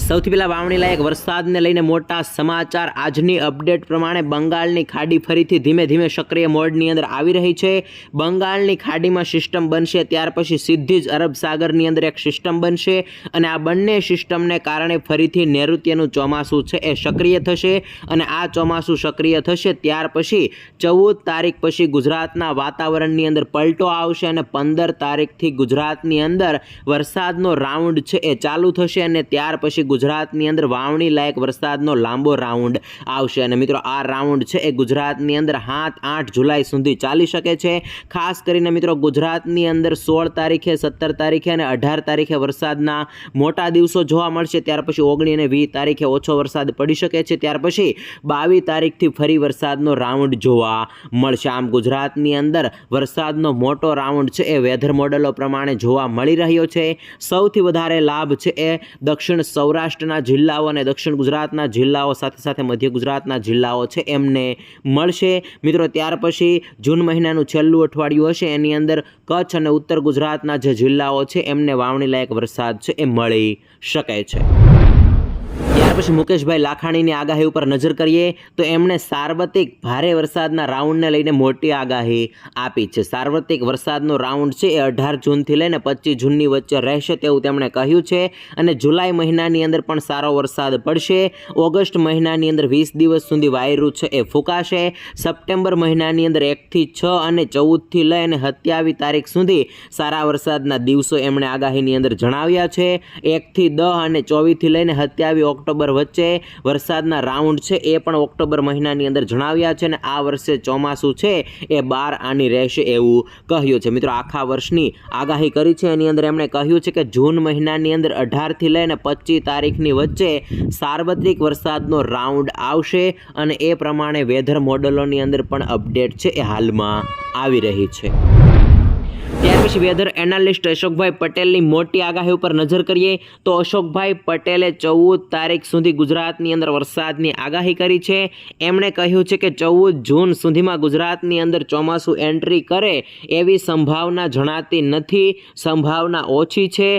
સૌથી પહેલાં વાવણી લાયક વરસાદને લઈને મોટા સમાચાર. આજની અપડેટ પ્રમાણે બંગાળની ખાડી ફરીથી ધીમે ધીમે સક્રિય મોડની અંદર આવી રહી છે. બંગાળની ખાડીમાં સિસ્ટમ બનશે, ત્યાર પછી સીધી જ અરબ સાગરની અંદર એક સિસ્ટમ બનશે અને આ બંને સિસ્ટમને કારણે ફરીથી નૈઋત્યનું ચોમાસું છે એ સક્રિય થશે અને આ ચોમાસું સક્રિય થશે, ત્યાર પછી ચૌદ તારીખ પછી ગુજરાતના વાતાવરણની અંદર પલટો આવશે અને પંદર તારીખથી ગુજરાતની અંદર વરસાદનો રાઉન્ડ છે એ ચાલુ થશે અને ત્યાર પછી ગુજરાતની અંદર વાવણી લાયક વરસાદનો લાંબો રાઉન્ડ આવશે. અને મિત્રો, આ રાઉન્ડ છે એ ગુજરાતની અંદર સાત આઠ જુલાઈ સુધી ચાલી શકે છે. ખાસ કરીને મિત્રો, ગુજરાતની અંદર સોળ તારીખે, સત્તર તારીખે અને અઢાર તારીખે વરસાદના મોટા દિવસો જોવા મળશે. ત્યાર પછી ઓગણી અને વીસ તારીખે ઓછો વરસાદ પડી શકે છે. ત્યાર પછી બાવીસ તારીખથી ફરી વરસાદનો રાઉન્ડ જોવા મળશે. આમ ગુજરાતની અંદર વરસાદનો મોટો રાઉન્ડ છે એ વેધર મોડેલો પ્રમાણે જોવા મળી રહ્યો છે. સૌથી વધારે લાભ છે એ દક્ષિણ સૌરાષ્ટ્રના જિલ્લાઓ અને દક્ષિણ ગુજરાતના જિલ્લાઓ સાથે સાથે મધ્ય ગુજરાતના જિલ્લાઓ છે, એમને મળશે. મિત્રો, ત્યાર પછી જૂન મહિનાનું છેલ્લું અઠવાડિયું હશે. એની અંદર કચ્છ અને ઉત્તર ગુજરાતના જે જિલ્લાઓ છે, એમને વાવણી લાયક વરસાદ છે, એ મળી શકે છે. પછી મુકેશભાઈ લાખાણીની આગાહી ઉપર નજર કરીએ તો એમણે સાર્વત્રિક ભારે વરસાદના રાઉન્ડને લઈને મોટી આગાહી આપી છે. સાર્વત્રિક વરસાદનો રાઉન્ડ છે એ અઢાર જૂનથી લઈને પચીસ જૂનની વચ્ચે રહેશે તેવું તેમણે કહ્યું છે અને જુલાઈ મહિનાની અંદર પણ સારો વરસાદ પડશે. ઓગસ્ટ મહિનાની અંદર વીસ દિવસ સુધી વાયરું છે એ ફૂંકાશે. સપ્ટેમ્બર મહિનાની અંદર એકથી છ અને ચૌદથી લઈ અને સત્યાવીસ તારીખ સુધી સારા વરસાદના દિવસો એમણે આગાહીની અંદર જણાવ્યા છે. એકથી દહ અને ચોવીસથી લઈને સત્યાવીસ ઓક્ટોબર વચ્ચે વરસાદના રાઉન્ડ છે, એ પણ ઓક્ટોબર મહિનાની અંદર જણાવ્યા છે અને આ વર્ષે ચોમાસું છે, એ બાર આની રહેશે એવું કહ્યું છે. મિત્રો, આખા વર્ષની આગાહી કરી છે. એની અંદર એમણે કહ્યું છે કે જૂન મહિનાની અંદર અઢારથી લઈને પચીસ તારીખની વચ્ચે સાર્વત્રિક વરસાદનો રાઉન્ડ આવશે અને એ પ્રમાણે વેધર મોડલોની અંદર પણ અપડેટ છે, એ હાલમાં આવી રહી છે. પછી વેધર એનાલિસ્ટ અશોકભાઈ પટેલની મોટી આગાહી ઉપર નજર કરીએ, તો અશોકભાઈ પટેલે ચૌદ તારીખ સુધી ગુજરાતની અંદર વરસાદની આગાહી કરી છે. એમણે કહ્યું છે કે ચૌદ જૂન સુધીમાં ગુજરાતની અંદર ચોમાસું એન્ટ્રી કરે એવી સંભાવના જણાતી નથી, સંભાવના ઓછી છે.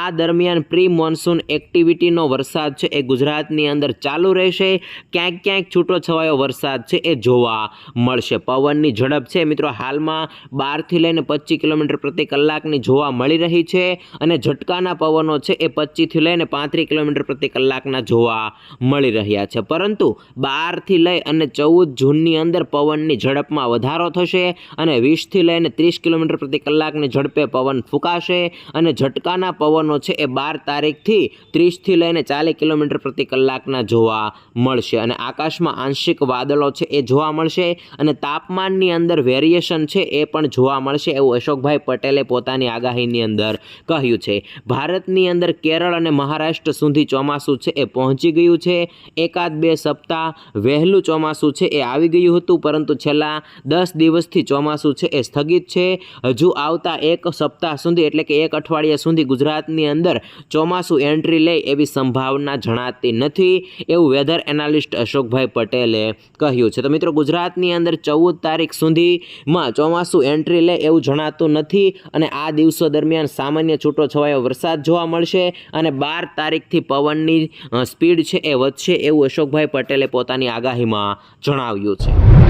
આ દરમિયાન પ્રી મોન્સૂન એક્ટિવિટીનો વરસાદ છે એ ગુજરાતની અંદર ચાલુ રહેશે. ક્યાંક ક્યાંક છૂટો છવાયો વરસાદ છે એ જોવા મળશે. પવનની ઝડપ છે મિત્રો હાલમાં બારથી લઈને પચીસ કિલોમીટર પ્રતિ કલાકની જોવા મળી રહી છે અને ઝટકાના પવનો છે એ પચીસથી લઈને પાંત્રીસ કિલોમીટર પ્રતિ કલાકના જોવા મળી રહ્યા છે. પરંતુ બારથી લઈ અને ચૌદ જૂનની અંદર પવનની ઝડપમાં વધારો થશે અને વીસથી લઈને ત્રીસ કિલોમીટર પ્રતિ કલાકની ઝડપે પવન ફૂંકાશે અને ઝટકાના પવનો છે એ બાર તારીખથી ત્રીસથી લઈને ચાલીસ કિલોમીટર પ્રતિ કલાકના જોવા મળશે. અને આકાશમાં આંશિક વાદળો છે એ જોવા મળશે અને તાપમાનની અંદર વેરિએશન છે એ પણ જોવા મળશે એવું અશોકભાઈ પટેલે પોતાની આગાહીની અંદર કહ્યું છે, ભારતની અંદર કેરળ અને મહારાષ્ટ્ર સુધી ચોમાસું છે એ પહોંચી ગયું છે. એકાદ બે સપ્તાહ વહેલું ચોમાસું છે એ આવી ગયું હતું, પરંતુ છેલ્લા દસ દિવસથી ચોમાસું છે એ સ્થગિત છે. હજુ આવતા એક સપ્તાહ સુધી, એટલે કે એક અઠવાડિયા સુધી ગુજરાતની અંદર ચોમાસું એન્ટ્રી લે એવી સંભાવના જણાતી નથી. એવું વેધર એનાલિસ્ટ અશોકભાઈ પટેલે કહ્યું છે. તો મિત્રો, ગુજરાતની અંદર ચૌદ તારીખ સુધીમાં ચોમાસું એન્ટ્રી લે એવું જણાતું નથી. અને આ દિવસો દરમિયાન સામાન્ય છૂટો છવાયો વરસાદ જોવા મળશે અને બાર તારીખથી પવનની સ્પીડ છે એ વધશે એવું અશોકભાઈ પટેલે પોતાની આગાહીમાં જણાવ્યું છે.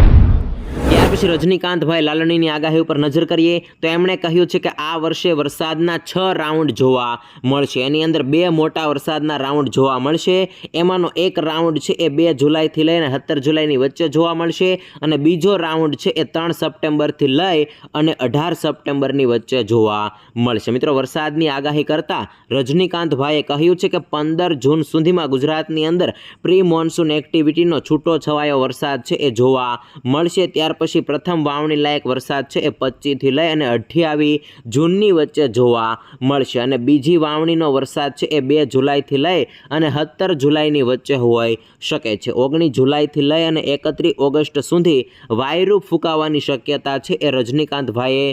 પછી રજનીકાંતભાઈ લાલણીની આગાહી ઉપર નજર કરીએ, તો એમણે કહ્યું છે કે આ વર્ષે વરસાદના છ રાઉન્ડ જોવા મળશે. એની અંદર બે મોટા વરસાદના રાઉન્ડ જોવા મળશે. એમાંનો એક રાઉન્ડ છે એ બે જુલાઈથી લઈને સત્તર જુલાઈની વચ્ચે જોવા મળશે અને બીજો રાઉન્ડ છે એ ત્રણ સપ્ટેમ્બરથી લઈ અને અઢાર સપ્ટેમ્બરની વચ્ચે જોવા મળશે. મિત્રો, વરસાદની આગાહી કરતા રજનીકાંતભાઈએ કહ્યું છે કે પંદર જૂન સુધીમાં ગુજરાતની અંદર પ્રી મોન્સૂન એક્ટિવિટીનો છૂટો છવાયો વરસાદ છે એ જોવા મળશે. ત્યાર પછી પ્રથમ વાવણી લાયક વરસાદ છે એ પચીસથી લઈ અને અઠ્યાવીસ જૂનની વચ્ચે જોવા મળશે. અને બીજી વાવણીનો વરસાદ છે એ બે જુલાઈથી લઈ અને સત્તર જુલાઈની વચ્ચે હોઈ શકે છે. ઓગણીસ જુલાઈથી લઈ અને એકત્રીસ ઓગસ્ટ સુધી વાયરુ ફૂંકાવાની શક્યતા છે એ રજનીકાંતભાઈએ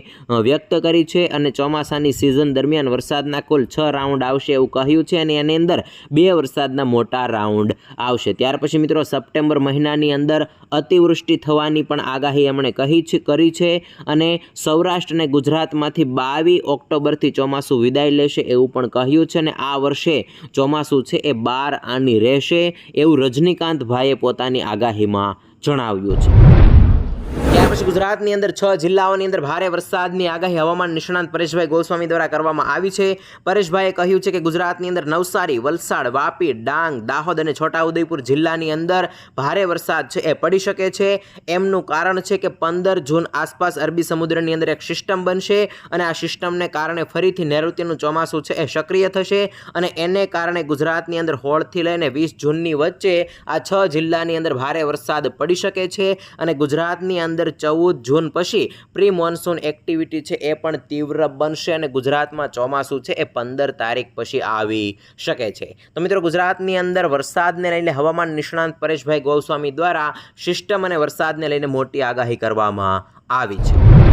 વ્યક્ત કરી છે. અને ચોમાસાની સિઝન દરમિયાન વરસાદના કુલ છ રાઉન્ડ આવશે એવું કહ્યું છે અને એની અંદર બે વરસાદના મોટા રાઉન્ડ આવશે. ત્યાર પછી મિત્રો, સપ્ટેમ્બર મહિનાની અંદર અતિવૃષ્ટિ થવાની પણ આગાહી એમણે એમણે કહી છે, કરી છે અને સૌરાષ્ટ્ર અને ગુજરાતમાંથી બાવીસ ઓક્ટોબરથી ચોમાસું વિદાય લેશે એવું પણ કહ્યું છે અને આ વર્ષે ચોમાસું છે એ બાર આની રહેશે એવું રજનીકાંતભાઈએ પોતાની આગાહીમાં જણાવ્યું છે. પછી ગુજરાતની અંદર છ જિલ્લાઓની અંદર ભારે વરસાદની આગાહી હવામાન નિષ્ણાંત પરેશભાઈ ગોસ્વામી દ્વારા કરવામાં આવી છે. પરેશભાઈએ કહ્યું છે કે ગુજરાતની અંદર નવસારી, વલસાડ, વાપી, ડાંગ, દાહોદ અને છોટાઉદેપુર જિલ્લાની અંદર ભારે વરસાદ છે એ પડી શકે છે. એમનું કારણ છે કે પંદર જૂન આસપાસ અરબી સમુદ્રની અંદર એક સિસ્ટમ બનશે અને આ સિસ્ટમને કારણે ફરીથી નૈઋત્યનું ચોમાસું છે એ સક્રિય થશે અને એને કારણે ગુજરાતની અંદર હોળથી લઈને વીસ જૂનની વચ્ચે આ છ જિલ્લાની અંદર ભારે વરસાદ પડી શકે છે અને ગુજરાતની અંદર ચૌદ જૂન પછી પ્રી મોન્સૂન એક્ટિવિટી છે એ પણ તીવ્ર બનશે અને ગુજરાતમાં ચોમાસું છે એ પંદર તારીખ પછી આવી શકે છે. તો મિત્રો ગુજરાતની અંદર વરસાદને લઈને હવામાન નિષ્ણાંત પરેશભાઈ ગોસ્વામી દ્વારા સિસ્ટમ અને વરસાદને લઈને મોટી આગાહી કરવામાં આવી છે.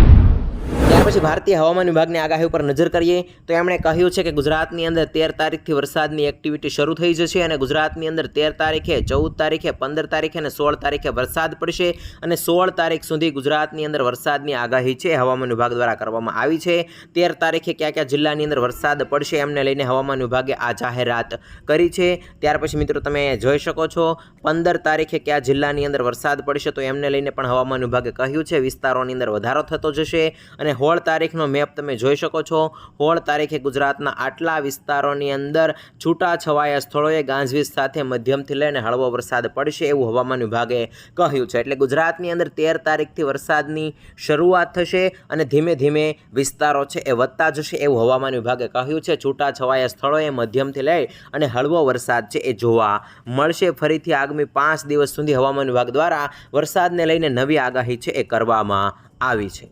પછી ભારતીય હવામાન વિભાગની આગાહી ઉપર નજર કરીએ, તો એમણે કહ્યું છે કે ગુજરાતની અંદર તેર તારીખથી વરસાદની એક્ટિવિટી શરૂ થઈ જશે અને ગુજરાતની અંદર તેર તારીખે, ચૌદ તારીખે, પંદર તારીખે અને સોળ તારીખે વરસાદ પડશે અને સોળ તારીખ સુધી ગુજરાતની અંદર વરસાદની આગાહી છે હવામાન વિભાગ દ્વારા કરવામાં આવી છે. તેર તારીખે કયા કયા જિલ્લાની અંદર વરસાદ પડશે એમને લઈને હવામાન વિભાગે આ જાહેરાત કરી છે. ત્યાર પછી મિત્રો તમે જોઈ શકો છો, પંદર તારીખે કયા જિલ્લાની અંદર વરસાદ પડશે તો એમને લઈને પણ હવામાન વિભાગે કહ્યું છે, વિસ્તારોની અંદર વધારો થતો જશે અને હોળ તારીખનો મેપ તમે જોઈ શકો છો. હોળ તારીખે ગુજરાતના આટલા વિસ્તારોની અંદર છૂટાછવાયા સ્થળોએ ગાંજવીજ સાથે મધ્યમથી લઈને હળવો વરસાદ પડશે એવું હવામાન વિભાગે કહ્યું છે. એટલે ગુજરાતની અંદર તેર તારીખથી વરસાદની શરૂઆત થશે અને ધીમે ધીમે વિસ્તારો છે એ વધતા જશે એવું હવામાન વિભાગે કહ્યું છે. છૂટાછવાયા સ્થળોએ મધ્યમથી લઈ અને હળવો વરસાદ છે એ જોવા મળશે. ફરીથી આગામી પાંચ દિવસ સુધી હવામાન વિભાગ દ્વારા વરસાદને લઈને નવી આગાહી છે એ કરવામાં આવી છે.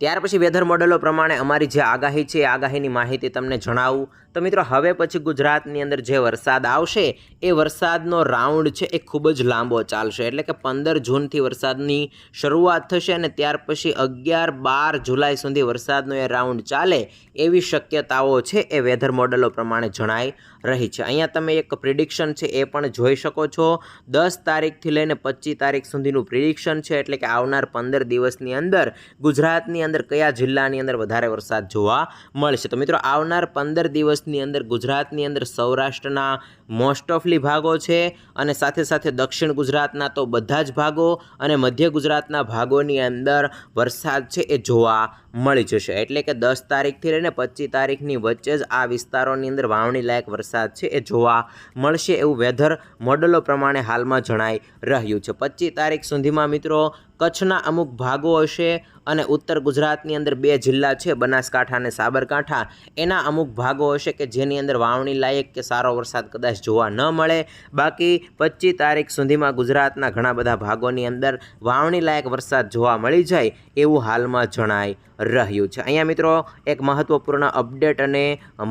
ત્યાર પછી વેધર મોડેલો પ્રમાણે અમારી જે આગાહી છે એ આગાહીની માહિતી તમને જણાવું. તો મિત્રો, હવે પછી ગુજરાતની અંદર જે વરસાદ આવશે, એ વરસાદનો રાઉન્ડ છે એ ખૂબ જ લાંબો ચાલશે. એટલે કે પંદર જૂનથી વરસાદની શરૂઆત થશે અને ત્યાર પછી અગિયાર બાર જુલાઈ સુધી વરસાદનો એ રાઉન્ડ ચાલે એવી શક્યતાઓ છે એ વેધર મોડેલો પ્રમાણે જણાઈ રહી છે. અહીંયા તમે એક પ્રિડિક્શન છે એ પણ જોઈ શકો છો. દસ તારીખથી લઈને પચીસ તારીખ સુધીનું પ્રિડિક્શન છે. એટલે કે આવનાર પંદર દિવસની અંદર ગુજરાતની અંદર કયા જિલ્લાની અંદર વધારે વરસાદ જોવા મળશે. તો મિત્રો, આવનાર પંદર દિવસની અંદર, ગુજરાતની અંદર સૌરાષ્ટ્રના મોસ્ટ ઓફલી ભાગો છે અને સાથે સાથે દક્ષિણ ગુજરાતના તો બધા જ ભાગો અને મધ્ય ગુજરાતના ભાગોની અંદર વરસાદ છે એ જોવા મળી જશે. એટલે કે દસ તારીખથી લઈને પચીસ તારીખની વચ્ચે જ આ વિસ્તારોની અંદર વાવણી લાયક વરસાદ છે એ જોવા મળશે એવું વેધર મોડલો પ્રમાણે હાલમાં જણાઈ રહ્યું છે. પચીસ તારીખ સુધીમાં મિત્રો કચ્છના અમુક ભાગો હશે અને ઉત્તર ગુજરાતની અંદર બે જિલ્લા છે, બનાસકાંઠા અને સાબરકાંઠા. એના અમુક ભાગો હશે કે જેની અંદર વાવણી લાયક કે સારો વરસાદ કદાચ જોવા ન મળે. બાકી પચીસ તારીખ સુધીમાં ગુજરાતના ઘણા બધા ભાગોની અંદર વાવણી લાયક વરસાદ જોવા મળી જાય એવું હાલમાં જણાય રહ્યું છે. અહીંયા મિત્રો એક મહત્ત્વપૂર્ણ અપડેટ અને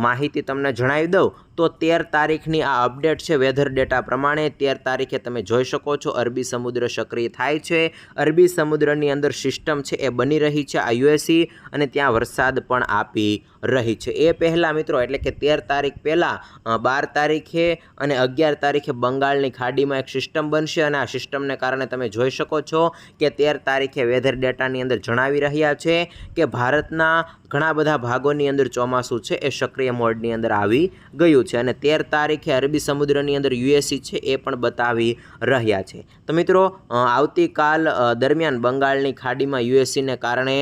માહિતી તમને જણાવી દઉં. તો તેર તારીખની આ અપડેટ છે વેધર ડેટા પ્રમાણે. તેર તારીખે તમે જોઈ શકો છો અરબી સમુદ્ર સક્રિય થાય છે. અરબી સમુદ્રની અંદર સિસ્ટમ છે એ બની રહી છે આ યુએસી અને ત્યાં વરસાદ પણ આપી રહી છે. એ પહેલાં મિત્રો, એટલે કે તેર તારીખ પહેલાં બાર તારીખે અને અગિયાર તારીખે બંગાળની ખાડીમાં એક સિસ્ટમ બનશે અને આ સિસ્ટમને કારણે તમે જોઈ શકો છો કે તેર તારીખે વેધર ડેટાની અંદર જણાવી રહ્યા છે કે ભારતના ઘણા બધા ભાગોની અંદર ચોમાસું છે, એ સક્રિય મોડની અંદર આવી ગયું છે અને તેર તારીખે અરબી સમુદ્રની અંદર યુએસી છે, એ પણ બતાવી રહ્યા છે. તો મિત્રો આવતીકાલ દરમિયાન બંગાળની ખાડીમાં યુએસસીને કારણે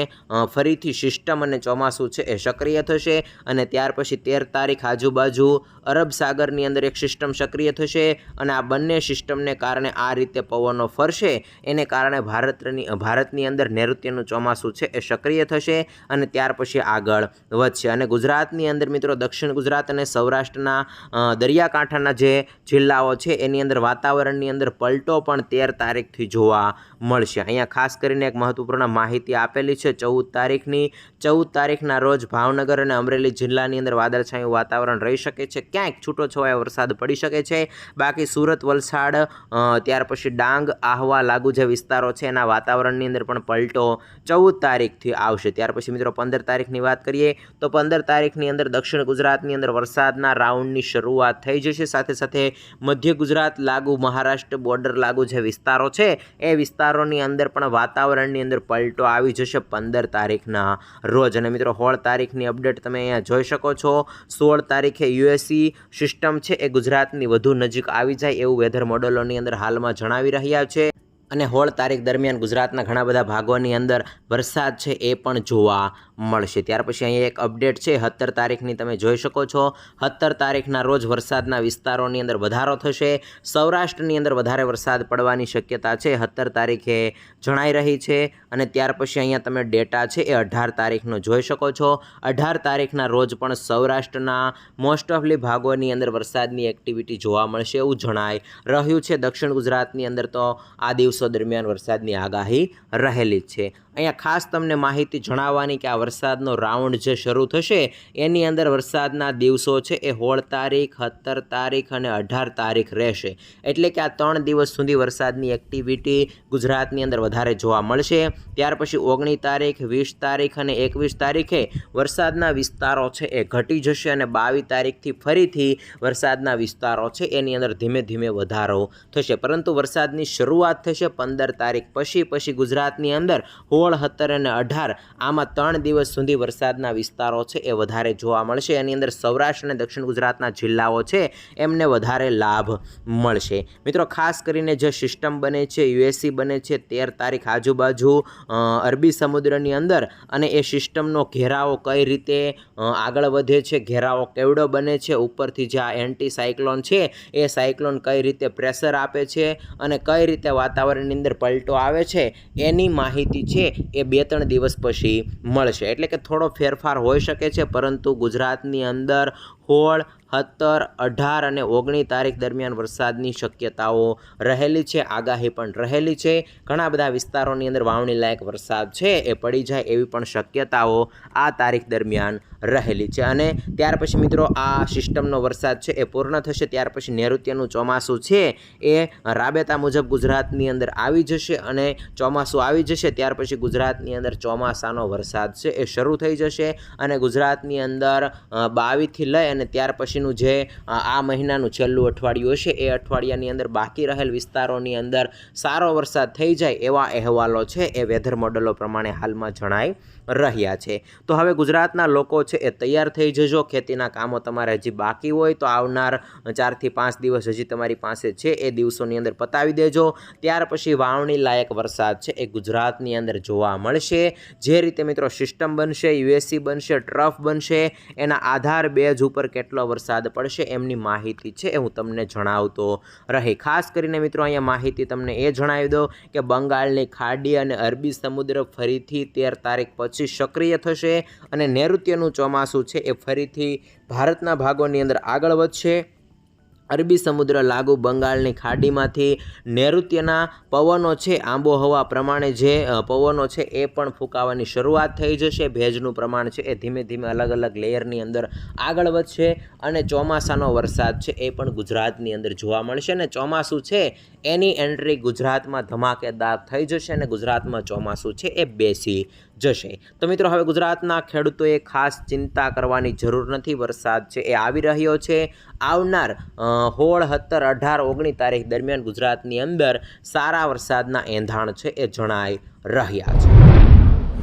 ફરીથી સિસ્ટમ અને ચોમાસું છે, એ સક્રિય થશે અને ત્યાર પછી તેર તારીખ આજુબાજુ અરબ સાગરની અંદર એક સિસ્ટમ સક્રિય થશે અને આ બંને સિસ્ટમને કારણે આ રીતે પવનો ફરશે. એને કારણે ભારતની ભારતની અંદર નૈઋત્યનું ચોમાસું છે, એ સક્રિય થશે અને ત્યાર પછી આગળ વધશે. અને ગુજરાતની અંદર મિત્રો દક્ષિણ ગુજરાત અને સૌરાષ્ટ્રના દરિયાકાંઠાના જે જિલ્લાઓ છે, એની અંદર વાતાવરણની અંદર પલટો પણ તેર તારીખથી જોવા મળશે. અહીંયા ખાસ કરીને એક મહત્વપૂર્ણ માહિતી આપેલી છે, ચૌદ તારીખની, ચૌદ તારીખના રોજ ભાવનગર અને અમરેલી જિલ્લાની અંદર વાદળછાયું વાતાવરણ રહી શકે છે. ક્યાંક છૂટો છવાયો વરસાદ પડી શકે છે. બાકી સુરત, વલસાડ ત્યાર પછી ડાંગ, આહવા, લાગુ જે વિસ્તારો છે, એના વાતાવરણની અંદર પણ પલટો ચૌદ તારીખથી આવશે. ત્યાર પછી મિત્રો પંદર તારીખ તારીખની વાત કરીએ તો પંદર તારીખની અંદર દક્ષિણ ગુજરાતની અંદર વરસાદના રાઉન્ડની શરૂઆત થઈ જશે. સાથે સાથે મધ્ય ગુજરાત લાગુ, મહારાષ્ટ્ર બોર્ડર લાગુ જે વિસ્તારો છે, એ વિસ્તારોની અંદર પણ વાતાવરણની અંદર પલટો આવી જશે પંદર તારીખના રોજ. અને મિત્રો, સોળ તારીખની અપડેટ તમે અહીંયા જોઈ શકો છો. સોળ તારીખે યુએસસી સિસ્ટમ છે, એ ગુજરાતની વધુ નજીક આવી જાય એવું વેધર મોડલોની અંદર હાલમાં જણાવી રહ્યા છે. અને હોળ તારીખ દરમિયાન ગુજરાતના ઘણા બધા ભાગોની અંદર વરસાદ છે એ પણ જોવા મળશે. ત્યાર પછી અહીંયા એક અપડેટ છે, સત્તર તારીખની તમે જોઈ શકો છો. સત્તર તારીખના રોજ વરસાદના વિસ્તારોની અંદર વધારો થશે. સૌરાષ્ટ્રની અંદર વધારે વરસાદ પડવાની શક્યતા છે, સત્તર તારીખે જણાઈ રહી છે. અને ત્યાર પછી અહીંયા તમે ડેટા છે એ અઢાર તારીખનો જોઈ શકો છો. અઢાર તારીખના રોજ પણ સૌરાષ્ટ્રના મોસ્ટ ઓફલી ભાગોની અંદર વરસાદની એક્ટિવિટી જોવા મળશે એવું જણાય રહ્યું છે. દક્ષિણ ગુજરાતની અંદર તો આ દિવસો દરમિયાન વરસાદની આગાહી રહેલી છે. અહીંયા ખાસ તમને માહિતી જણાવવાની કે આ વરસાદનો રાઉન્ડ જે શરૂ થશે, એની અંદર વરસાદના દિવસો છે એ સોળ તારીખ, સત્તર તારીખ અને અઢાર તારીખ રહેશે. એટલે કે આ ત્રણ દિવસ સુધી વરસાદની એક્ટિવિટી ગુજરાતની અંદર વધારે જોવા મળશે. ત્યાર પછી ઓગણીસ તારીખ, વીસ તારીખ અને એકવીસ તારીખે વરસાદના વિસ્તારો છે એ ઘટી જશે અને બાવીસ તારીખથી ફરીથી વરસાદના વિસ્તારો છે એની અંદર ધીમે ધીમે વધારો થશે. પરંતુ વરસાદની શરૂઆત થશે પંદર તારીખ પછી. પછી ગુજરાતની અંદર સોળ, સત્તર અને અઢાર. આમાં ત્રણ દિવસ સુધી વરસાદના વિસ્તારો છે એ વધારે જોવા મળશે. એની અંદર સૌરાષ્ટ્ર અને દક્ષિણ ગુજરાતના જિલ્લાઓ છે એમને વધારે લાભ મળશે. મિત્રો, ખાસ કરીને જે સિસ્ટમ બને છે, યુએસસી બને છે, તેર તારીખ આજુબાજુ અરબી સમુદ્રની અંદર અને એ સિસ્ટમનો ઘેરાવો કઈ રીતે આગળ વધે છે, ઘેરાવો કેવડો બને છે, ઉપરથી જે આ એન્ટી સાયક્લોન છે એ સાયક્લોન કઈ રીતે પ્રેશર આપે છે અને કઈ રીતે વાતાવરણની અંદર પલટો આવે છે એની માહિતી છે એ બે ત્રણ દિવસ પછી મળશે. એટલે કે થોડો ફેરફાર હોઈ શકે છે, પરંતુ ગુજરાતની અંદર સોળ સત્તર, અઢાર અને ઓગણીસ તારીખ દરમિયાન વરસાદની શક્યતાઓ રહેલી છે, આગાહી પણ રહેલી છે. ઘણા બધા વિસ્તારોની અંદર વાવણી લાયક વરસાદ છે, એ પડી જાય એવી પણ શક્યતાઓ આ તારીખ દરમિયાન રહેલી છે. અને ત્યાર પછી મિત્રો આ સિસ્ટમનો વરસાદ છે, એ પૂર્ણ થશે, ત્યાર પછી નૈઋત્યનું ચોમાસું છે, એ રાબેતા મુજબ ગુજરાતની અંદર આવી જશે અને ચોમાસું આવી જશે, ત્યાર પછી ગુજરાતની અંદર ચોમાસાનો વરસાદ છે, એ શરૂ થઈ જશે અને ગુજરાતની અંદર બાવીસથી લઈ અને ત્યાર પછીનું જે આ મહિનાનું છેલ્લું અઠવાડિયું હશે, એ અઠવાડિયાની અંદર બાકી રહેલ વિસ્તારોની અંદર સારો વરસાદ થઈ જાય એવા અહેવાલો છે એ વેધર મોડલો પ્રમાણે હાલમાં જણાઈ રહ્યા છે. તો હવે ગુજરાતના લોકો છે એ તૈયાર થઈ જજો. ખેતીના કામો તમારે હજી બાકી હોય તો આવનાર ચારથી પાંચ દિવસ હજી તમારી પાસે છે એ દિવસોની અંદર પતાવી દેજો. ત્યાર પછી વાવણી લાયક વરસાદ છે એ ગુજરાતની અંદર જોવા મળશે. જે રીતે મિત્રો સિસ્ટમ બનશે, યુએસસી બનશે, ટ્રફ બનશે, એના આધાર બેઝ ઉપર કેટલો વરસાદ પડશે એમની માહિતી છે એ હું તમને જણાવતો રહી. ખાસ કરીને મિત્રો અહીંયા માહિતી તમને એ જણાવી દો કે બંગાળની ખાડી અને અરબી સમુદ્ર ફરીથી તેર તારીખ પછી સક્રિય થશે અને નૈઋત્યનું ચોમાસું છે એ ફરીથી ભારતના ભાગોની અંદર આગળ વધશે. અરબી સમુદ્ર, લાગુ બંગાળની ખાડીમાંથી નૈઋત્યના પવનો છે, આબોહવા પ્રમાણે જે પવનો છે એ પણ ફૂંકાવાની શરૂઆત થઈ જશે. ભેજનું પ્રમાણ છે એ ધીમે ધીમે અલગ અલગ લેયરની અંદર આગળ વધશે અને ચોમાસાનો વરસાદ છે એ પણ ગુજરાતની અંદર જોવા મળશે અને ચોમાસું છે એની એન્ટ્રી ગુજરાતમાં ધમાકેદાર થઈ જશે અને ગુજરાતમાં ચોમાસું છે એ બેસી જશે. તો મિત્રો, હવે ગુજરાતના ખેડૂતોએ ખાસ ચિંતા કરવાની જરૂર નથી. વરસાદ છે એ આવી રહ્યો છે. આવનાર સોળ સત્તર અઢાર ઓગણીસ તારીખ દરમિયાન ગુજરાતની અંદર સારા વરસાદના એંધાણ છે એ જણાઈ રહ્યા છે.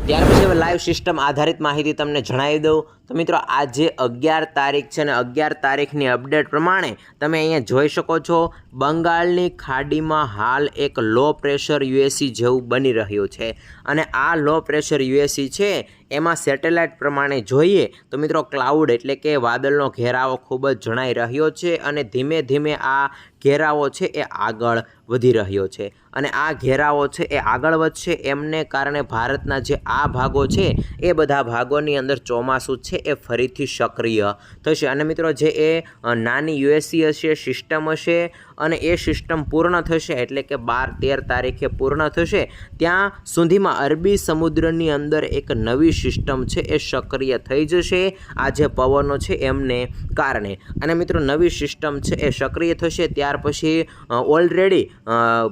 ત્યાર પછી હવે લાઈવ સિસ્ટમ આધારિત માહિતી તમને જણાવી દઉં. તો મિત્રો, આજે અગિયાર તારીખ છે અને અગિયાર તારીખની અપડેટ પ્રમાણે તમે અહીંયા જોઈ શકો છો, બંગાળની ખાડીમાં હાલ એક લો પ્રેશર યુએસી જેવું બની રહ્યું છે. અને આ લો પ્રેશર યુએસી છે, એમાં સેટેલાઇટ પ્રમાણે જોઈએ તો મિત્રો ક્લાઉડ એટલે કે વાદળનો ઘેરાવો ખૂબ જ જણાઈ રહ્યો છે અને ધીમે ધીમે આ ઘેરાવો છે એ આગળ વધી રહ્યો છે. અને આ ઘેરાઓ છે એ આગળ વધશે. એમને કારણે ભારતના જે આ ભાગો છે એ બધા ભાગોની અંદર ચોમાસું છે એ ફરીથી સક્રિય થશે. અને મિત્રો જે એ નાની યુએસસી હશે, સિસ્ટમ હશે અને એ સિસ્ટમ પૂર્ણ થશે એટલે કે બાર તેર તારીખે પૂર્ણ થશે, ત્યાં સુધીમાં અરબી સમુદ્રની અંદર એક નવી સિસ્ટમ છે એ સક્રિય થઈ જશે આ જે પવનો છે એમને કારણે. અને મિત્રો નવી સિસ્ટમ છે એ સક્રિય થશે, ત્યાર પછી ઓલરેડી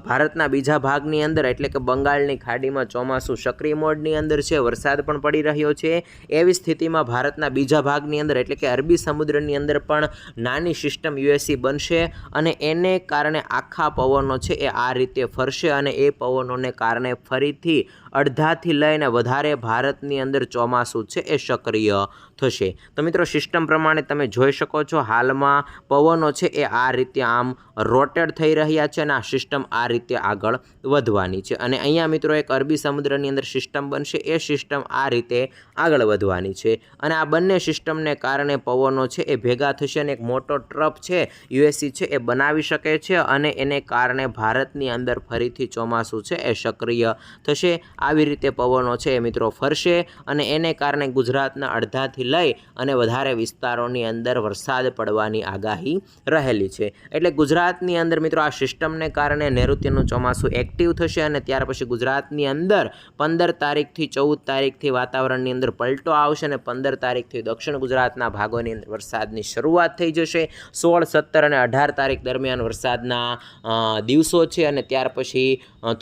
ભારતના બીજા ભાગની અંદર, એટલે કે બંગાળની ખાડીમાં ચોમાસું સક્રિય મોડની અંદર છે, વરસાદ પણ પડી રહ્યો છે. એવી સ્થિતિમાં ભારતના બીજા ભાગની અંદર, એટલે કે અરબી સમુદ્રની અંદર પણ નાની સિસ્ટમ યુએસસી બનશે અને એને કારણે આખા પવનો છે એ આ રીતે ફરશે અને એ પવનોને કારણે ફરીથી અડધાથી લઈને વધારે ભારતની અંદર ચોમાસું છે એ સક્રિય થશે. તો મિત્રો સિસ્ટમ પ્રમાણે તમે જોઈ શકો છો, હાલમાં પવનો છે એ આ રીતે આમ રોટેડ થઈ રહ્યા છે અને આ સિસ્ટમ આ રીતે આગળ વધવાની છે. અને અહીંયા મિત્રો એક અરબી સમુદ્રની અંદર સિસ્ટમ બનશે, એ સિસ્ટમ આ રીતે આગળ વધવાની છે. અને આ બંને સિસ્ટમને કારણે પવનો છે એ ભેગા થશે અને એક મોટો ટ્રપ છે યુએસસી છે એ બનાવી શકે છે અને એને કારણે ભારતની અંદર ફરીથી ચોમાસું છે એ સક્રિય થશે. આવી રીતે પવનો છે મિત્રો ફરશે અને એને કારણે ગુજરાતના અડધાથી લઈ અને વધારે વિસ્તારોની અંદર વરસાદ પડવાની આગાહી રહેલી છે. એટલે ગુજરાતની અંદર મિત્રો આ સિસ્ટમને કારણે નૈઋત્યનું ચોમાસું એક્ટિવ થશે અને ત્યાર પછી ગુજરાતની અંદર પંદર તારીખથી ચૌદ તારીખથી વાતાવરણની અંદર પલટો આવશે અને પંદર તારીખથી દક્ષિણ ગુજરાતના ભાગોની અંદર વરસાદની શરૂઆત થઈ જશે. સોળ, સત્તર અને અઢાર તારીખ દરમિયાન વરસાદના દિવસો છે અને ત્યાર પછી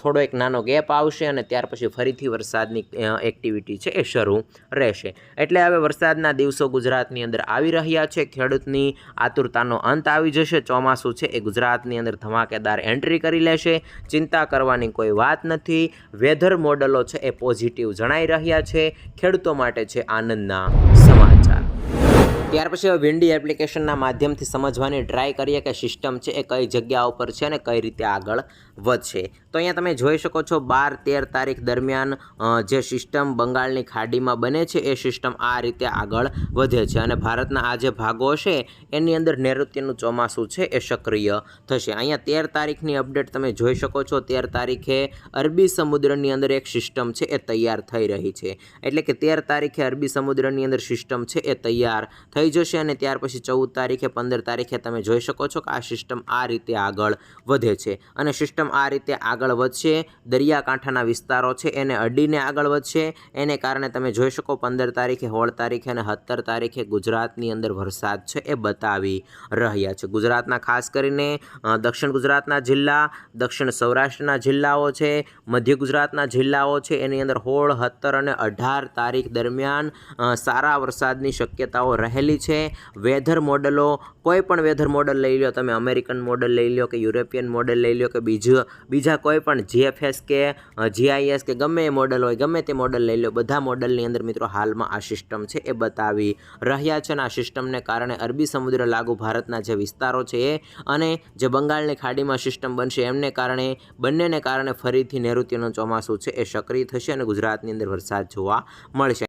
થોડો એક નાનો ગેપ આવશે અને ત્યાર પછી ફરીથી વરસાદની એક્ટિવિટી છે એ શરૂ રહેશે. એટલે હવે વરસાદના દિવસો ગુજરાતની અંદર આવી રહ્યા છે. ખેડૂતની આતુરતાનો અંત આવી જશે. ચોમાસું છે એ ગુજરાતની અંદર ધમાકેદાર એન્ટ્રી કરી લેશે. ચિંતા કરવાની કોઈ વાત નથી. વેધર મોડલો છે એ પોઝિટિવ જણાઈ રહ્યા છે. ખેડૂતો માટે છે આનંદના સમાચાર. ત્યાર પછી હવે વિન્ડી એપ્લિકેશનના માધ્યમથી સમજવાની ટ્રાય કરીએ કે સિસ્ટમ છે એ કઈ જગ્યા ઉપર છે અને કઈ રીતે આગળ વધશે. તો અહીંયા તમે જોઈ શકો છો બાર તેર તારીખ દરમિયાન જે સિસ્ટમ બંગાળની ખાડીમાં બને છે, એ સિસ્ટમ આ રીતે આગળ વધે છે. અને ભારતના આ જે ભાગો છે, એની અંદર નૈઋત્યનું ચોમાસું છે, એ સક્રિય થશે. અહીંયા તેર તારીખની અપડેટ તમે જોઈ શકો છો. તેર તારીખે અરબી સમુદ્રની અંદર એક સિસ્ટમ છે, એ તૈયાર થઈ રહી છે. એટલે કે તેર તારીખે અરબી સમુદ્રની અંદર સિસ્ટમ છે, એ તૈયાર થઈ જશે. અને ત્યાર પછી ચૌદ તારીખે, પંદર તારીખે તમે જોઈ શકો છો કે આ સિસ્ટમ આ રીતે આગળ વધે છે. અને સિસ્ટમ આ રીતે આગળ વધશે. દરિયાકાંઠાના વિસ્તારો છે એને અડીને આગળ વધશે. એને કારણે તમે જોઈ શકો પંદર તારીખે, સોળ તારીખે અને સત્તર તારીખે ગુજરાતની અંદર વરસાદ છે એ બતાવી રહ્યા છે. ગુજરાતના ખાસ કરીને દક્ષિણ ગુજરાતના જિલ્લા, દક્ષિણ સૌરાષ્ટ્રના જિલ્લાઓ છે, મધ્ય ગુજરાતના જિલ્લાઓ છે, એની અંદર સોળ, સત્તર અને અઢાર તારીખ દરમિયાન સારા વરસાદની શક્યતાઓ રહેલી છે. વેધર મોડલો, કોઈ પણ વેધર મોડલ લઈ લો તમે અમેરિકન મોડલ લઈ લો કે યુરોપિયન મોડલ લઈ લો કે બીજું બીજા કોઈ પણ જીએફએસ કે જીઆઈએસ કે ગમે એ મોડલ હોય, ગમે તે મોડલ લઈ લો, બધા મોડલની અંદર મિત્રો હાલમાં આ સિસ્ટમ છે એ બતાવી રહ્યા છે અને આ સિસ્ટમને કારણે અરબી સમુદ્ર લાગુ ભારતના જે વિસ્તારો છે એ અને જે બંગાળની ખાડીમાં સિસ્ટમ બનશે એમને કારણે, બંનેને કારણે ફરીથી નૈઋત્યનું ચોમાસું છે એ સક્રિય થશે અને ગુજરાતની અંદર વરસાદ જોવા મળશે.